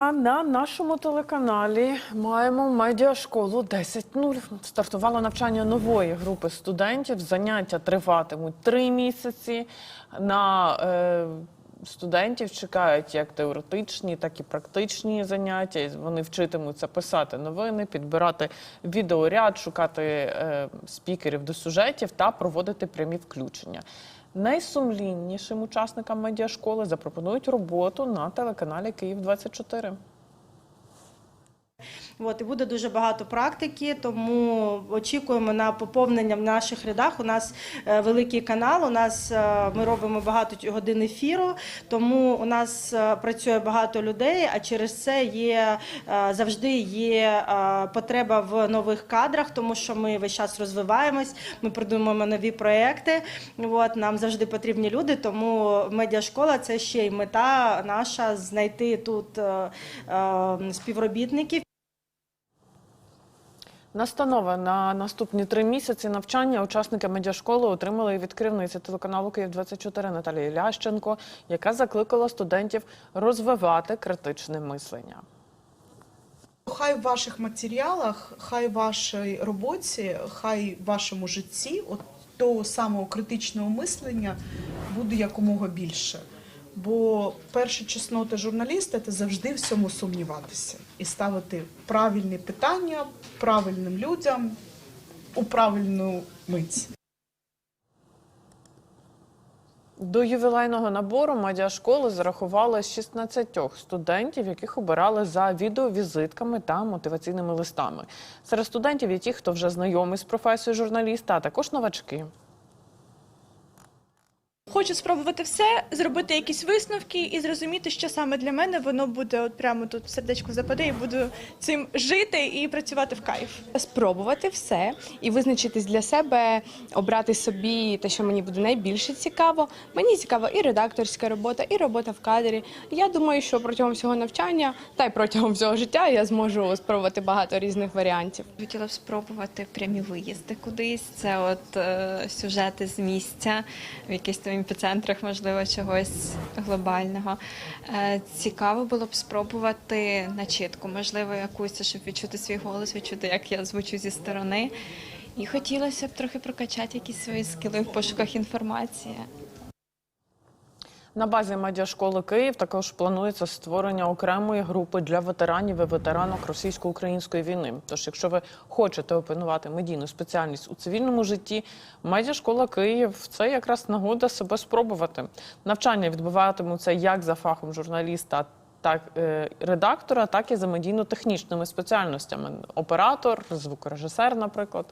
А на нашому телеканалі маємо медіашколу 10.0. Стартувало навчання нової групи студентів. Заняття триватимуть три місяці. На е, студентів чекають як теоретичні, так і практичні заняття. Вони вчитимуться писати новини, підбирати відеоряд, шукати е, спікерів до сюжетів та проводити прямі включення. Найсумліннішим учасникам медіашколи запропонують роботу на телеканалі Київ 24 От, і буде дуже багато практики, тому очікуємо на поповнення в наших рядах. У нас е, великий канал, у нас е, ми робимо багато годин ефіру, тому у нас е, працює багато людей, а через це є завжди є потреба в нових кадрах, тому що ми весь час розвиваємось, ми придумуємо нові проекти. От, нам завжди потрібні люди, тому медіашкола це ще й мета наша знайти тут співробітників. Настанови на наступні три місяці навчання учасники медіашколи отримали від керівниці телеканалу Київ 24 Наталії Лященко, яка закликала студентів розвивати критичне мислення. Хай в ваших матеріалах, хай в вашій роботі, хай в вашому житті от того самого критичного мислення буде якомога більше. Бо перша чеснота журналіста це завжди всьому сумніватися і ставити правильні питання правильним людям у правильну мить. До ювілейного набору медіашколи зарахували 16 студентів, яких обирали за відеовізитками та мотиваційними листами. Серед студентів є ті, хто вже знайомий з професією журналіста, а також новачки. Хочу спробувати все, зробити якісь висновки і зрозуміти, що саме для мене воно буде от прямо тут в сердечку западе, і буду цим жити і працювати в кайф. спробувати все і визначитись для себе, обрати собі те, що мені буде найбільше цікаво. Мені цікава і редакторська робота, і робота в кадрі. Я думаю, що протягом всього навчання та й протягом всього життя я зможу спробувати багато різних варіантів. Хотіла б спробувати прямі виїзди кудись. Це от е, сюжети з місця, в якихось там епіцентрах, можливо, чогось глобального. Е, цікаво було б спробувати начітку, можливо, якусь, щоб відчути свій голос, відчути, як я звучу зі сторони. І хотілося б трохи прокачати якісь свої скіли в пошуках інформації. На базі медіашколи Київ також планується створення окремої групи для ветеранів і ветеранок російсько-української війни. Тож, якщо ви хочете опанувати медійну спеціальність у цивільному житті, медіашкола Київ це якраз нагода себе спробувати. Навчання відбуватимуться як за фахом журналіста. Так, е, редактора, так і за медійно-технічними спеціальностями: оператор, звукорежисер, наприклад.